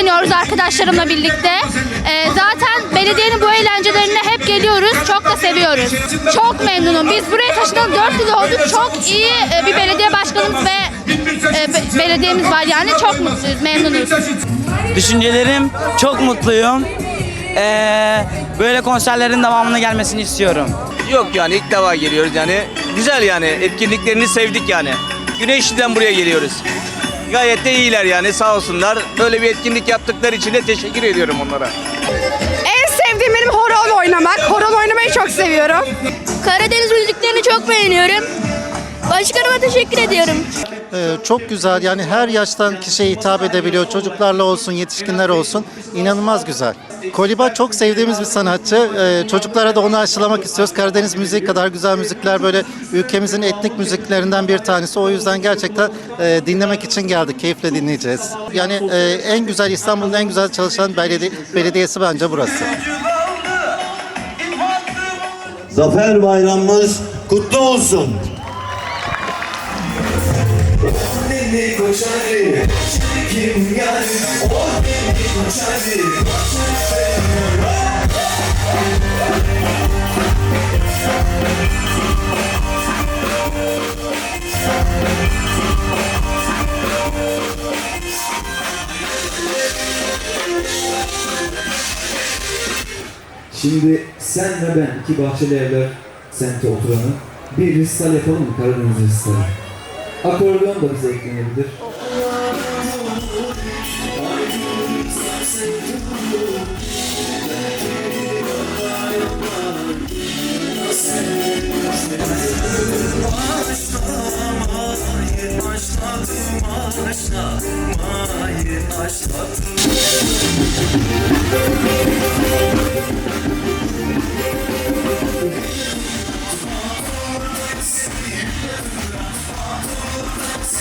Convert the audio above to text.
oynuyoruz arkadaşlarımla birlikte. Ee, zaten belediyenin bu eğlencelerine hep geliyoruz. Çok da seviyoruz. Çok memnunum. Biz buraya taşınalı 4 yıl oldu. Çok iyi e, bir belediye başkanımız ve e, be- belediyemiz var yani. Çok mutluyuz, memnunuz. Düşüncelerim çok mutluyum. Ee, böyle konserlerin devamını gelmesini istiyorum. Yok yani ilk defa geliyoruz yani. Güzel yani etkinliklerini sevdik yani. Güneşli'den buraya geliyoruz. Gayet de iyiler yani sağ olsunlar. Böyle bir etkinlik yaptıkları için de teşekkür ediyorum onlara. En sevdiğim benim horon oynamak. Horon oynamayı çok seviyorum. Karadeniz müziklerini çok beğeniyorum. Başkanıma teşekkür ediyorum. Ee, çok güzel yani her yaştan kişiye hitap edebiliyor. Çocuklarla olsun, yetişkinler olsun. İnanılmaz güzel. Koliba çok sevdiğimiz bir sanatçı. Ee, çocuklara da onu aşılamak istiyoruz. Karadeniz müziği kadar güzel müzikler böyle ülkemizin etnik müziklerinden bir tanesi. O yüzden gerçekten e, dinlemek için geldik. Keyifle dinleyeceğiz. Yani e, en güzel İstanbul'un en güzel çalışan beledi- belediyesi bence burası. Zafer bayramımız kutlu olsun. Şimdi sen ve ben iki bahçeli evler semte oturanı. Bir ristal yapalım mı? Karadeniz ristali? Akordeon da bize eklenebilir. Başladım, başladım.